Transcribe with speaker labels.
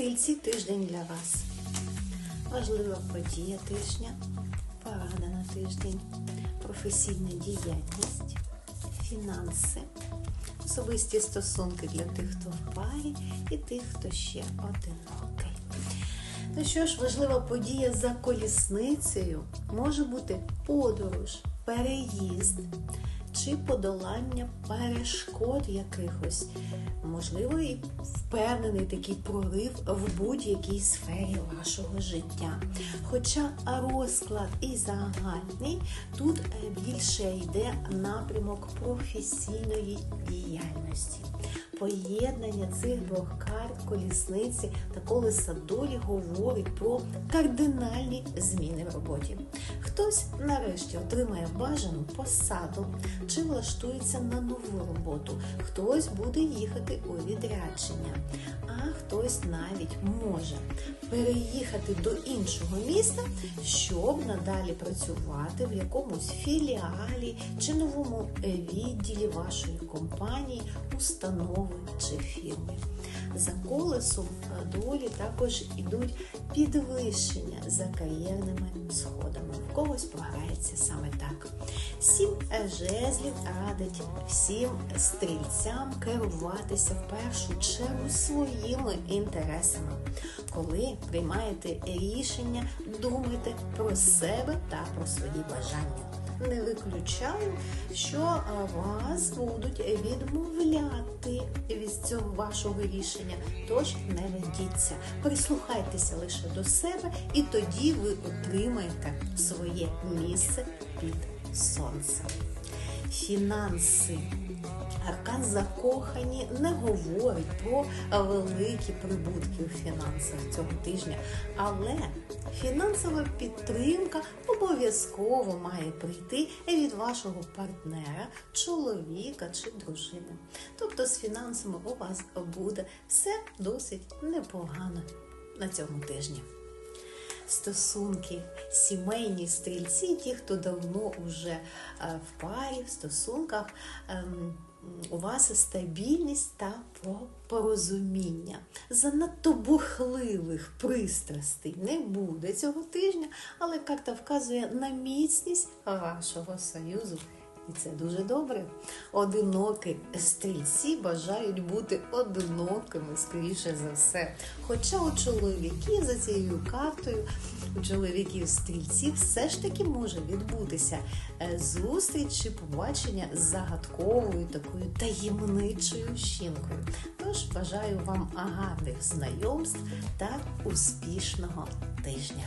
Speaker 1: Стрільці тиждень для вас. Важлива подія тижня, порада на тиждень, професійна діяльність, фінанси, особисті стосунки для тих, хто в парі, і тих, хто ще одинокий. Ну що ж, важлива подія за колісницею може бути подорож, переїзд чи подолання перешкод якихось. Можливо, і впевнений такий прорив в будь-якій сфері вашого життя. Хоча розклад і загальний, тут е, більше йде напрямок професійної діяльності. Поєднання цих двох карт колісниці та колеса долі говорить про кардинальні зміни в роботі. Хтось нарешті отримає бажану посаду чи влаштується на нову роботу, хтось буде їхати у відрядження, а хтось навіть може переїхати до іншого міста, щоб надалі працювати в якомусь філіалі чи новому відділі вашої компанії, установи чи фірми. За колесом долі також ідуть підвищення за кар'єрними сходами. В когось програється саме так. Сім е, жезлів радить всім стрільцям керуватися в першу чергу своїми інтересами. Коли приймаєте рішення, думайте про себе та про свої бажання. Не виключаю, що вас будуть відмовляти від цього вашого рішення. Тож не ведіться, прислухайтеся лише до себе, і тоді ви отримаєте своє місце під сонцем. Фінанси. Аркан закохані не говорить про великі прибутки у фінансах цього тижня, але фінансова підтримка обов'язково має прийти від вашого партнера, чоловіка чи дружини. Тобто з фінансами у вас буде все досить непогано на цьому тижні. Стосунки, сімейні стрільці, ті, хто давно вже е, в парі, в стосунках, ем, у вас стабільність та порозуміння. Занадто бухливих пристрастей не буде цього тижня, але карта вказує на міцність вашого союзу. І це дуже добре. Одинокі стрільці бажають бути одинокими, скоріше за все. Хоча у чоловіків за цією картою, у чоловіків стрільців все ж таки може відбутися е, зустріч чи побачення з загадковою такою таємничою жінкою. Тож бажаю вам гарних знайомств та успішного тижня.